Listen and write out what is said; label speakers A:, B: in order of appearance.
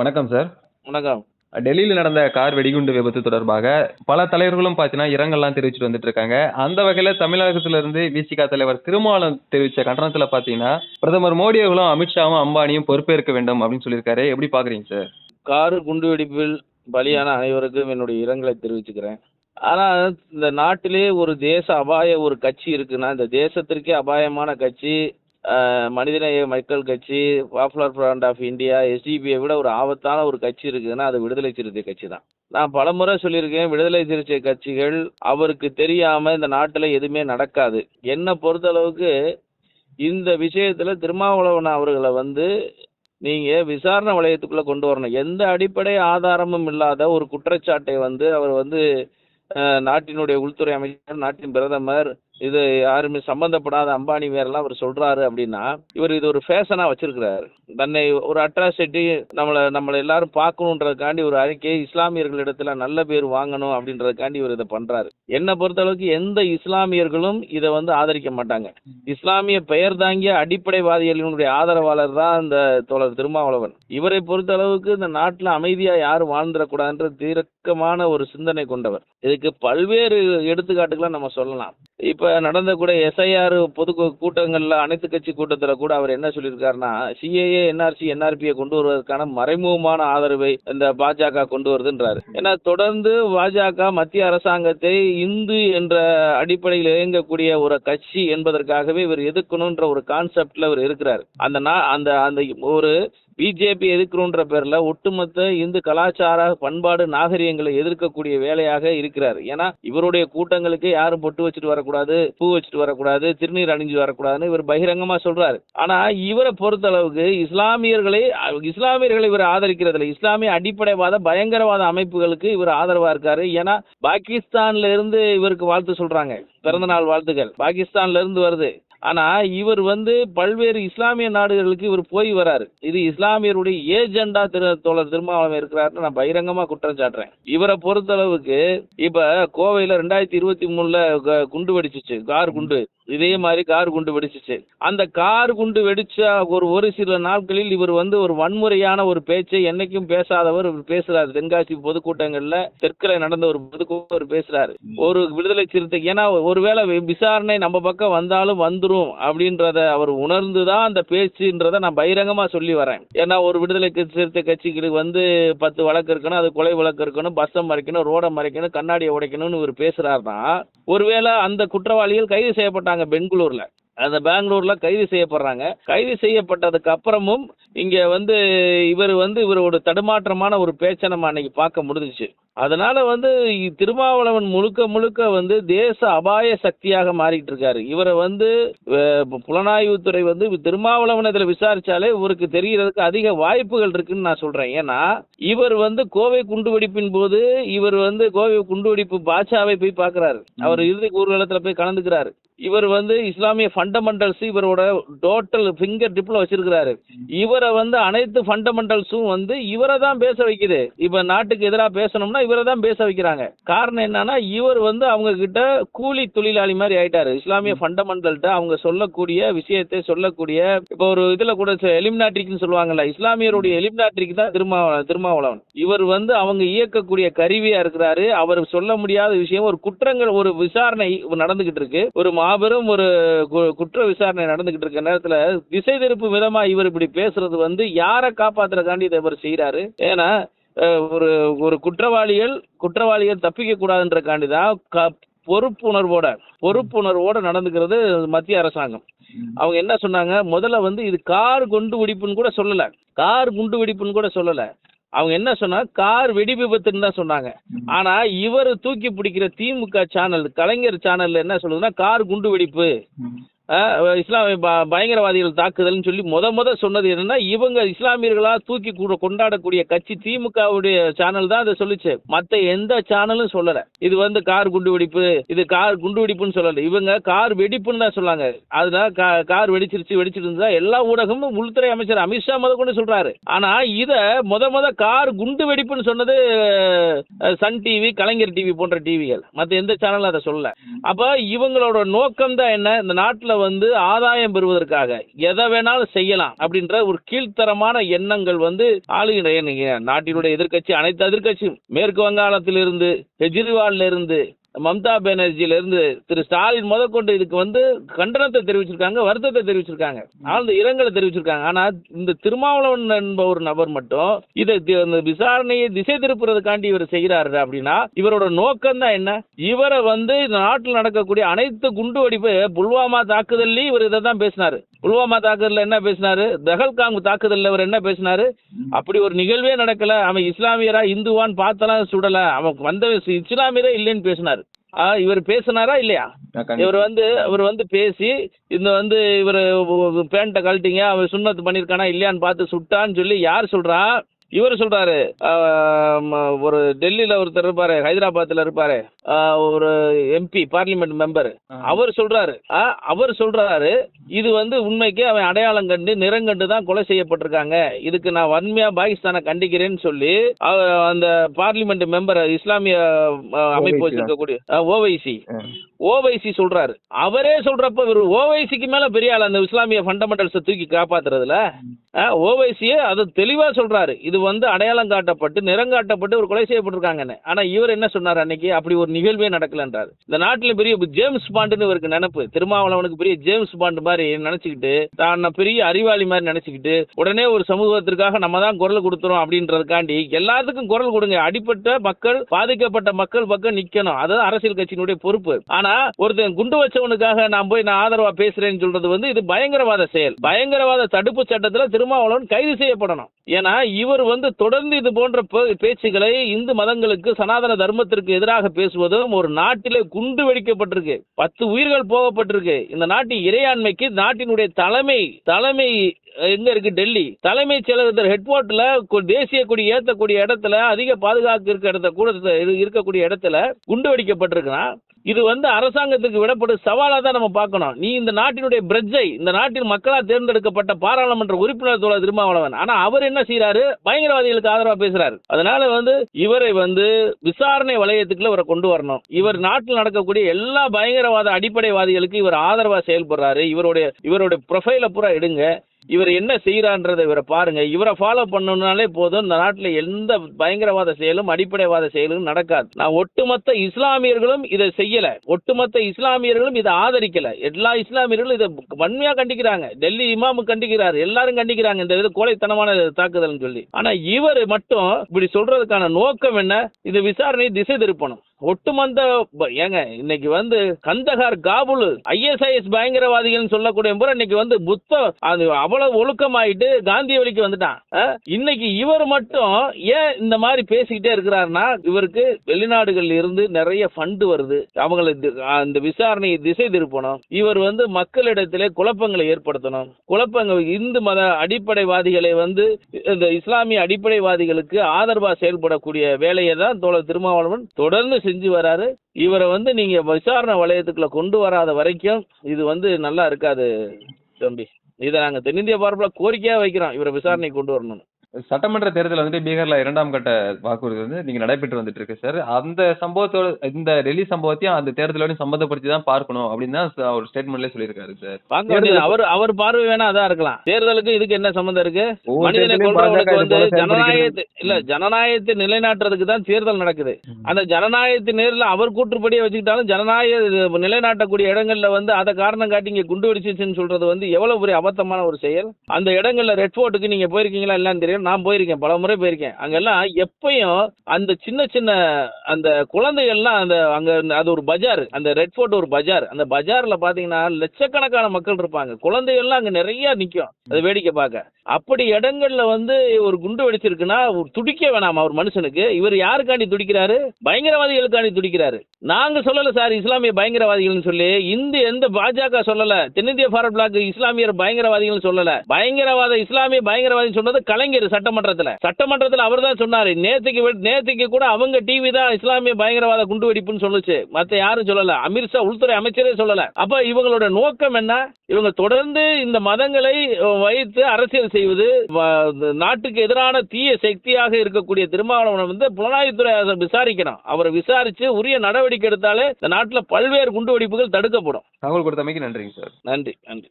A: வணக்கம் சார்
B: வணக்கம்.
A: டெல்லியில் நடந்த கார் வெடிகுண்டு விபத்து தொடர்பாக பல தலைவர்களும் பார்த்தீங்கன்னா இரங்கல்லாம் தெரிவிச்சுட்டு வந்துட்டு இருக்காங்க. அந்த வகையில் தமிழகத்திலிருந்து விசிகா தலைவர் திருமாவளவன் தெரிவித்த கண்டனத்தில் பார்த்தீங்கன்னா பிரதமர் மோடி அவர்களும் அமித்ஷாவும் அம்பானியும் பொறுப்பேற்க வேண்டும் அப்படின்னு சொல்லியிருக்காரு. எப்படி பார்க்குறீங்க சார்
B: காரு குண்டுவெடிப்பில் பலியான அனைவருக்கும் என்னுடைய இரங்கலை தெரிவிச்சுக்கிறேன். ஆனால் இந்த நாட்டிலே ஒரு தேச அபாய ஒரு கட்சி இருக்குன்னா இந்த தேசத்திற்கே அபாயமான கட்சி Manithaneya Makkal Katchi Popular Front of India எஸ்டிபியை விட ஒரு ஆபத்தான ஒரு கட்சி இருக்குதுன்னா அது விடுதலை சிறுத்தை கட்சி தான். நான் பலமுறை சொல்லியிருக்கேன் விடுதலை சிறுத்தை கட்சிகள் அவருக்கு தெரியாம இந்த நாட்டில் எதுவுமே நடக்காது. என்னை பொறுத்தளவுக்கு இந்த விஷயத்துல திருமாவளவன் அவர்களை வந்து நீங்க விசாரணை வளையத்துக்குள்ள கொண்டு வரணும். எந்த அடிப்படை ஆதாரமும் இல்லாத ஒரு குற்றச்சாட்டை வந்து அவர் வந்து நாட்டினுடைய உள்துறை அமைச்சர் நாட்டின் பிரதமர் இது யாருமே சம்பந்தப்படாத அம்பானி வேறெல்லாம் அவர் சொல்றாரு அப்படின்னா இவர் இது ஒரு ஃபேஷனா வச்சிருக்கிறாரு. தன்னை ஒரு அட்ராசிட்டி நம்மளை நம்மளை எல்லாரும் பார்க்கணுன்றதுக்காண்டி ஒரு அறிக்கை இஸ்லாமியர்களிடத்துல நல்ல பேர் வாங்கணும் அப்படின்றதுக்காண்டி இவர் இதை பண்றாரு. என்னை பொறுத்தளவுக்கு எந்த இஸ்லாமியர்களும் இதை வந்து ஆதரிக்க மாட்டாங்க. இஸ்லாமிய பெயர் தாங்கிய அடிப்படைவாதிகளினுடைய ஆதரவாளர் தான் இந்த தோழர் திருமாவளவன். இவரை பொறுத்த அளவுக்கு இந்த நாட்டில் அமைதியா யாரும் வாழ்ந்துடக்கூடாதுன்ற தீர்க்கமான ஒரு சிந்தனை கொண்டவர். இதுக்கு பல்வேறு எடுத்துக்காட்டுகளை நம்ம சொல்லலாம். இப்ப நடந்த கூட எஸ்ஐஆர் பொது கூட்டங்களில் கூட்டங்கள்ல அனைத்து கட்சி கூட்டத்துல கூட அவர் என்ன சொல்லியிருக்காருன்னா சிஏஏ என்ஆர்சி என்ஆர்பியை கொண்டு வருவதற்கான மறைமுகமான ஆதரவை இந்த பாஜக கொண்டு வருதுன்றாரு. ஏன்னா தொடர்ந்து பாஜக மத்திய அரசாங்கத்தை இந்து என்ற அடிப்படையில் இயங்கக்கூடிய ஒரு கட்சி என்பதற்காகவே இவர் எதிர்க்கணுன்ற ஒரு கான்செப்ட்ல இவர் இருக்கிறார். அந்த அந்த அந்த ஒரு பிஜேபி எதிர்க்கணுன்ற பேரில் ஒட்டுமொத்த இந்து கலாச்சார பண்பாடு நாகரிகங்களை எதிர்க்கக்கூடிய வேலையாக இருக்கிறார். ஏன்னா இவருடைய கூட்டங்களுக்கு யாரும் பொட்டு வச்சுட்டு வரக்கூடாது பூ வச்சுட்டு வரக்கூடாது திருநீர் அணிஞ்சு வரக்கூடாதுன்னு இவர் பகிரங்கமா சொல்றாரு. ஆனா இவரை பொறுத்தளவுக்கு இஸ்லாமியர்களை இஸ்லாமியர்களை இவர் ஆதரிக்கிறதுல இஸ்லாமிய அடிப்படைவாத பயங்கரவாத அமைப்புகளுக்கு இவர் ஆதரவா இருக்காரு. ஏன்னா பாகிஸ்தான்ல இருந்து இவருக்கு வாழ்த்து சொல்றாங்க. பிறந்த நாள் வாழ்த்துக்கள். பாகிஸ்தான்ல இருந்து வருது. ஆனா இவர் வந்து பல்வேறு இஸ்லாமிய நாடுகளுக்கு இவர் போய் வராரு. இது இஸ்லாமியருடைய ஏஜெண்டா திரு தோழர் திருமாவளவன் இருக்கிறாருன்னு நான் பகிரங்கமா குற்றம் சாட்டுறேன். இவரை பொறுத்தளவுக்கு இப்ப கோவையில ரெண்டாயிரத்தி இருபத்தி மூணுல க- குண்டு வெடிச்சிச்சு. கார் குண்டு. இதே மாதிரி கார் குண்டு வெடிச்சிச்சு. அந்த கார் குண்டு வெடிச்ச ஒரு ஒரு சில நாட்களில் இவர் வந்து ஒரு வன்முறையான ஒரு பேச்சை என்னைக்கும் பேசாதவர் இவர் பேசுறாரு. தென்காசி பொதுக்கூட்டங்கள்ல தெற்குல நடந்த ஒரு பொதுக்கூட்டம் பேசுறாரு. ஒரு விடுதலை சிறுத்தை ஏன்னா ஒருவேளை விசாரணை நம்ம பக்கம் வந்தாலும் வந்துரும் அப்படின்றத அவர் உணர்ந்து தான் அந்த பேச்சுன்றத நான் பகிரங்கமா சொல்லி வரேன். ஏன்னா ஒரு விடுதலை சிறுத்தை கட்சிகளுக்கு வந்து பத்து வழக்கு இருக்கணும் அது கொலை வழக்கு இருக்கணும் பஸ்ஸை மறைக்கணும் ரோடை மறைக்கணும் கண்ணாடியை உடைக்கணும்னு இவர் பேசுறாருன்னா ஒருவேளை அந்த குற்றவாளிகள் கைது செய்யப்பட்டாங்க பெங்களூர்ல. அந்த பெங்களூர்ல கைது செய்யப்படுறாங்க. கைது செய்யப்பட்டதுக்கு அப்புறமும் இங்க வந்து இவர் வந்து இவர் ஒரு தடுமாற்றமான ஒரு பேச்சை நம்ம அன்னைக்கு பார்க்க முடிஞ்சுச்சு. அதனால வந்து திருமாவளவன் முழுக்க முழுக்க வந்து தேச அபாய சக்தியாக மாறிட்டு இருக்காரு இவரை வந்து புலனாய்வுத்துறை வந்து திருமாவளவன் இதுல விசாரிச்சாலே இவருக்கு தெரியறதுக்கு அதிக வாய்ப்புகள் இருக்குன்னு நான் சொல்றேன். ஏன்னா இவர் வந்து கோவை குண்டுவெடிப்பின் போது இவர் வந்து கோவை குண்டுவெடிப்பு பாட்சாவை போய் பார்க்கறாரு அவர் இறுதி ஊர்வலத்துல போய் கலந்துக்கிறாரு. இவர் வந்து இஸ்லாமிய ஃபண்டமெண்டல்ஸ் இவரோட டோட்டல் ஃபிங்கர் டிப்ல வச்சிருக்கிறாரு. இவரை வந்து அனைத்து ஃபண்டமெண்டல்ஸும் வந்து இவரை தான் பேச வைக்குது. இப்ப நாட்டுக்கு எதிராக பேசணும்னா இவரை தான் பேச வைக்கிறாங்க. காரணம் என்னன்னா இவர் வந்து அவங்க கிட்ட கூலி தொழிலாளி மாதிரி ஆயிட்டாரு. இஸ்லாமிய ஃபண்டமெண்டல்ட்ட அவங்க சொல்லக்கூடிய விஷயத்தை சொல்லக்கூடிய இப்போ ஒரு இதுல கூட எலிமினாட்ரிக்னு சொல்லுவாங்கல்ல இஸ்லாமியருடைய எலிமினாட்ரிக் தான் திருமா திருமாவளவன். இவர் வந்து அவங்க இயக்கக்கூடிய கருவியா இருக்கிறாரு. அவர் சொல்ல முடியாத விஷயம் ஒரு குற்றங்கள் ஒரு விசாரணை நடந்துகிட்டு இருக்கு. ஒரு மாபெரும் ஒரு குற்ற விசாரணை நடந்துகிட்டு இருக்க நேரத்துல திசை திருப்பு விதமா இவர் இப்படி பேசுறது வந்து யாரை காப்பாத்துறதுக்காண்டி இதை இவர் செய்யறாரு ஏன்னா ஒரு ஒரு குற்றவாளிகள் குற்றவாளிகள் தப்பிக்க கூடாதுன்றக்காண்டி தான் பொறுப்புணர்வோட பொறுப்புணர்வோட நடந்துக்கிறது மத்திய அரசாங்கம். அவங்க என்ன சொன்னாங்க? முதல்ல வந்து இது கார் குண்டு வெடிப்புன்னு கூட சொல்லல. கார் குண்டு வெடிப்புன்னு கூட சொல்லல. அவங்க என்ன சொன்னா? கார் வெடி விபத்துன்னு தான் சொன்னாங்க. ஆனா இவர் தூக்கி பிடிக்கிற திமுக சேனல் கலைஞர் சேனல்ல என்ன சொல்லுதுன்னா கார் குண்டு வெடிப்பு. இஸ்லாமிய ப- பயங்கரவாதிகள் தாக்குதல்னு சொல்லி முத முத சொன்னது என்னன்னா இவங்க இஸ்லாமியர்களா தூக்கி கூட கொண்டாடக்கூடிய கட்சி திமுகவுடைய சேனல் தான் அதை சொல்லுச்சு. மத்த எந்த சேனலும் சொல்லல. இது வந்து கார் குண்டு வெடிப்பு இது கார் குண்டு வெடிப்புன்னு சொல்லல. இவங்க கார் வெடிப்புன்னு தான் சொன்னாங்க அதுதான் கா- கார் வெடிச்சிருச்சு வெடிச்சிட்டு இருந்தா எல்லா ஊடகமும் உள்துறை அமைச்சர் அமித்ஷா முத கொண்டு சொல்றாரு. ஆனா இத முத முத கார் குண்டு வெடிப்புன்னு சொன்னது சன் டிவி கலைஞர் டிவி போன்ற டிவிகள். மத்த எந்த சேனலும் அதை சொல்லல. அப்ப இவங்களோட நோக்கம் தான் என்ன? இந்த நாட்டுல வந்து ஆதாயம் பெறுவதற்காக எதை வேணாலும் செய்யலாம் அப்படின்ற ஒரு கீழ்த்தரமான எண்ணங்கள் வந்து ஆளுகின்ற நாட்டினுடைய எதிர்க்கட்சி அனைத்து எதிர்க்கட்சியும் மேற்கு வங்காளத்திலிருந்து கெஜ்ரிவால்ல இருந்து மம்தா பானர்ஜியில இருந்து திரு ஸ்டாலின் முதற்கொண்டு இதுக்கு வந்து கண்டனத்தை தெரிவிச்சிருக்காங்க வருத்தத்தை தெரிவிச்சிருக்காங்க. ஆழ்ந்த இரங்கலை தெரிவிச்சிருக்காங்க. ஆனா இந்த திருமாவளவன் என்ப ஒரு நபர் மட்டும் இதை தி- இந்த விசாரணையை திசை திருப்புறதுக்காண்டி இவர் செய்கிறாரு அப்படின்னா இவரோட நோக்கம் தான் என்ன? இவரை வந்து இந்த நாட்டில் நடக்கக்கூடிய அனைத்து குண்டு வெடிப்பு புல்வாமா தாக்குதல்லையும் இவர் இதை தான் பேசினாரு. புல்வாமா தாக்குதல்ல என்ன பேசினாரு? தகல்காங் தாக்குதல்ல இவர் என்ன பேசினாரு? அப்படி ஒரு நிகழ்வே நடக்கல. அவன் இஸ்லாமியரா இந்துவான்னு பார்த்தலாம் சுடல. அவன் வந்த இஸ்லாமியரே இல்லைன்னு பேசினாரு. இவர் பேசினாரா இல்லையா? இவர் வந்து அவர் வந்து பேசி இந்த வந்து இவர் பேண்ட்டை கழட்டிங்க அவர் சுண்ணத்து பண்ணியிருக்கானா இல்லையான்னு பார்த்து சுட்டான்னு சொல்லி யார் சொல்றா? இவர் சொல்றாரு ஒரு டெல்லியில ஒருத்தர் இருப்பாரு ஹைதராபாத்ல இருப்பாரு ஒரு எம்பி பார்லிமெண்ட் மெம்பர். அவர் சொல்றாரு அவர் சொல்றாரு இது வந்து உண்மைக்கு அவன் அடையாளம் கண்டு நிறங்கண்டு தான் கொலை செய்யப்பட்டிருக்காங்க இதுக்கு நான் வன்மையா பாகிஸ்தானை கண்டிக்கிறேன்னு சொல்லி அந்த பார்லிமெண்ட் மெம்பர் இஸ்லாமிய அமைப்பு. வச்சிருக்கக்கூடிய ஓவைசி. ஓவைசி சொல்றாரு அவரே சொல்றப்ப இவர் ஓவைசிக்கு மேல பெரிய ஆள் அந்த இஸ்லாமிய ஃபண்டமெண்டல்ஸை தூக்கி காப்பாத்துறதுல ஓவைசியே அது தெளிவாக சொல்கிறாரு இது வந்து அடையாளம் காட்டப்பட்டு நிறங்காட்டப்பட்டு ஒரு கொலை செய்யப்பட்டிருக்காங்கன்னு. ஆனால் இவர் என்ன சொன்னார் அன்னைக்கு? அப்படி ஒரு நிகழ்வே நடக்கலன்றாரு. இந்த நாட்டில் பெரிய ஜேம்ஸ் பாண்டுன்னு இவருக்கு நினப்பு. திருமாவளவனுக்கு பெரிய ஜேம்ஸ் பாண்டு மாதிரி நினச்சிக்கிட்டு தான் பெரிய அறிவாளி மாதிரி நினச்சிக்கிட்டு உடனே ஒரு சமூகத்திற்காக நம்ம தான் குரல் கொடுத்துறோம் அப்படின்றதுக்காண்டி எல்லாத்துக்கும் குரல் கொடுங்க. அடிப்பட்ட மக்கள் பாதிக்கப்பட்ட மக்கள் பக்கம் நிற்கணும் அதுதான் அரசியல் கட்சியினுடைய பொறுப்பு. ஆனால் ஒருத்தன் குண்டு வச்சவனுக்காக நான் போய் நான் ஆதரவாக பேசுகிறேன்னு சொல்றது வந்து இது பயங்கரவாத செயல். பயங்கரவாத தடுப்பு சட்டத்தில் திருமாவளவன் கைது செய்யப்படணும். ஏன்னா இவர் வந்து தொடர்ந்து இது போன்ற பே- பேச்சுக்களை இந்து மதங்களுக்கு சனாதன தர்மத்திற்கு எதிராக பேசுவதும் ஒரு நாட்டிலே குண்டு வெடிக்கப்பட்டிருக்கு. பத்து உயிர்கள் போகப்பட்டிருக்கு. இந்த நாட்டின் இறையாண்மைக்கு நாட்டினுடைய தலைமை தலைமை எங்க இருக்கு? டெல்லி. தலைமைச் செயலகத்தில் ஹெட்வார்ட்ல தேசிய கொடி ஏத்தக்கூடிய இடத்துல அதிக பாதுகாப்பு இருக்க இடத்த கூட இது இருக்கக்கூடிய இடத்துல குண்டு வெடிக்கப்பட்டிருக்கிறான் இது வந்து அரசாங்கத்துக்கு விடப்படும் சவாலாக தான் நம்ம பார்க்கணும். நீ இந்த நாட்டினுடைய பிரஜை இந்த நாட்டின் மக்களால் தேர்ந்தெடுக்கப்பட்ட பாராளுமன்ற உறுப்பினர் தோழர் திருமாவளவன். ஆனால் அவர் என்ன செய்யறாரு பயங்கரவாதிகளுக்கு ஆதரவாக பேசுறாரு. அதனால வந்து இவரை வந்து விசாரணை வலயத்துக்குள்ள இவரை கொண்டு வரணும். இவர் நாட்டில் நடக்கக்கூடிய எல்லா பயங்கரவாத அடிப்படைவாதிகளுக்கு இவர் ஆதரவாக செயல்படுறாரு. இவருடைய இவருடைய ப்ரொஃபைலை பூரா எடுங்க. இவர் என்ன செய்யறான்றதை இவரை பாருங்க. இவரை ஃபாலோ பண்ணணும்னாலே போதும். இந்த நாட்டில் எந்த பயங்கரவாத செயலும் அடிப்படைவாத செயலும் நடக்காது. நான் ஒட்டுமொத்த இஸ்லாமியர்களும் இதை செய்யல. ஒட்டுமொத்த இஸ்லாமியர்களும் இதை ஆதரிக்கல. எல்லா இஸ்லாமியர்களும் இதை வன்மையா கண்டிக்கிறாங்க. டெல்லி இமாமு கண்டிக்கிறாரு. எல்லாரும் கண்டிக்கிறாங்க. இந்த இது கோழைத்தனமான தாக்குதல்னு சொல்லி. ஆனா இவர் மட்டும் இப்படி சொல்றதுக்கான நோக்கம் என்ன? இந்த விசாரணையை திசை திருப்பணும். ஒட்டுமொத்த ப- ஏங்க இன்னைக்கு வந்து கந்தகார் காபுல் ஐஎஸ்ஐஎஸ் பயங்கரவாதிகள் சொல்லக்கூடிய பூரா இன்னைக்கு வந்து புத்த அது அவ்வளவு ஒழுக்கமாயிட்டு காந்தி வழிக்கு வந்துட்டான். இன்னைக்கு இவர் மட்டும் ஏன் இந்த மாதிரி பேசிக்கிட்டே இருக்கிறாருன்னா இவருக்கு வெளிநாடுகள்ல இருந்து நிறைய ஃபண்டு வருது. அவங்களை அந்த விசாரணையை திசை திருப்பணும். இவர் வந்து மக்களிடத்திலே குழப்பங்களை ஏற்படுத்தணும். குழப்பங்கள் இந்து மத அடிப்படைவாதிகளை வந்து இந்த இஸ்லாமிய அடிப்படைவாதிகளுக்கு ஆதரவாக செயல்படக்கூடிய வேலையை தான் தோழர் திருமாவளவன் தொடர்ந்து செஞ்சு வராரு. இவரை வந்து நீங்க விசாரணை வளையத்துக்குள்ள கொண்டு வராத வரைக்கும் இது வந்து நல்லா இருக்காது தம்பி. இதை நாங்க தென்னிந்திய பார்ப்பில் கோரிக்கையா வைக்கிறோம் இவரை விசாரணைக்கு கொண்டு வரணும்னு.
A: சட்டமன்ற தேர்தல் வந்துட்டு பீகார்ல இரண்டாம் கட்ட வாக்குறுதி வந்து நீங்க நடைபெற்று வந்துட்டு இருக்கு சார். அந்த சம்பவத்தோட இந்த டெல்லி சம்பவத்தையும் அந்த தேர்தலோட சம்பந்தப்படுத்தி தான் பார்க்கணும் அப்படின்னு தான் அவர் ஸ்டேட்மெண்ட்லேயே சொல்லியிருக்காரு சார்.
B: அவர் அவர் பார்வை வேணா அதான் இருக்கலாம். தேர்தலுக்கு இதுக்கு என்ன சம்பந்தம் இருக்கு? மனிதனை வந்து. ஜனநாயகத்தை இல்ல ஜனநாயகத்தை நிலைநாட்டுறதுக்கு தான் தேர்தல் நடக்குது. அந்த ஜனநாயகத்தின் நேரில் அவர் கூற்றுப்படியே வச்சுக்கிட்டாலும் ஜனநாயக நிலைநாட்டக்கூடிய இடங்கள்ல வந்து அதை காரணம் காட்டி இங்க குண்டு வெடிச்சிச்சுன்னு சொல்றது வந்து எவ்வளவு பெரிய அபத்தமான ஒரு செயல்? அந்த இடங்கள்ல ரெட் ஃபோர்ட்டுக்கு நீங்க போயிருக்கீங்களா இல்லன்னு தெரியும் நான் போயிருக்கேன் பல முறை போயிருக்கேன். அங்கெல்லாம் எப்பயும் அந்த சின்ன சின்ன அந்த குழந்தைகள்லாம் அந்த அங்க அது ஒரு பஜார் அந்த ரெட் ஃபோர்ட் ஒரு பஜார். அந்த பஜார்ல பாத்தீங்கன்னா லட்சக்கணக்கான மக்கள் இருப்பாங்க. குழந்தைகள்லாம் அங்க நிறைய நிக்கும் அதை வேடிக்கை பார்க்க. அப்படி இடங்கள்ல வந்து ஒரு குண்டு வெடிச்சிருக்குன்னா ஒரு துடிக்க வேணாமா ஒரு மனுஷனுக்கு. இவர் யாருக்காண்டி துடிக்கிறாரு? பயங்கரவாதிகளுக்காண்டி துடிக்கிறாரு. நாங்க சொல்லல சார் இஸ்லாமிய பயங்கரவாதிகள்னு சொல்லி. இந்த எந்த பாஜக சொல்லல. தென்னிந்திய பாரத் பிளாக் இஸ்லாமியர் பயங்கரவாதிகள் சொல்லல. பயங்கரவாத இஸ்லாமிய பயங்கரவாதி சொன்னது கலைஞர் சட்டமன்றத்துல. சட்டமன்றத்துல அவர் தான் சொன்னாரு. நேத்துக்கு நேத்துக்கு கூட அவங்க டிவி தான் இஸ்லாமிய பயங்கரவாத குண்டு வெடிப்புன்னு சொல்லுச்சு. மத்த யாரும் சொல்லல. அமித்ஷா உள்துறை அமைச்சரே சொல்லல. அப்ப இவங்களோட நோக்கம் என்ன? இவங்க தொடர்ந்து இந்த மதங்களை வைத்து அரசியல் செய்வது நாட்டுக்கு எதிரான தீய சக்தியாக இருக்கக்கூடிய திருமாவளவனை வந்து புலனாய்வுத்துறை விசாரிக்கணும். அவரை விசாரிச்சு உரிய நடவடிக்கை எடுத்தாலே இந்த நாட்டுல பல்வேறு குண்டு வெடிப்புகள் தடுக்கப்படும்.
A: தகவல் கொடுத்தமைக்கு நன்றிங்க சார்.
B: நன்றி நன்றி.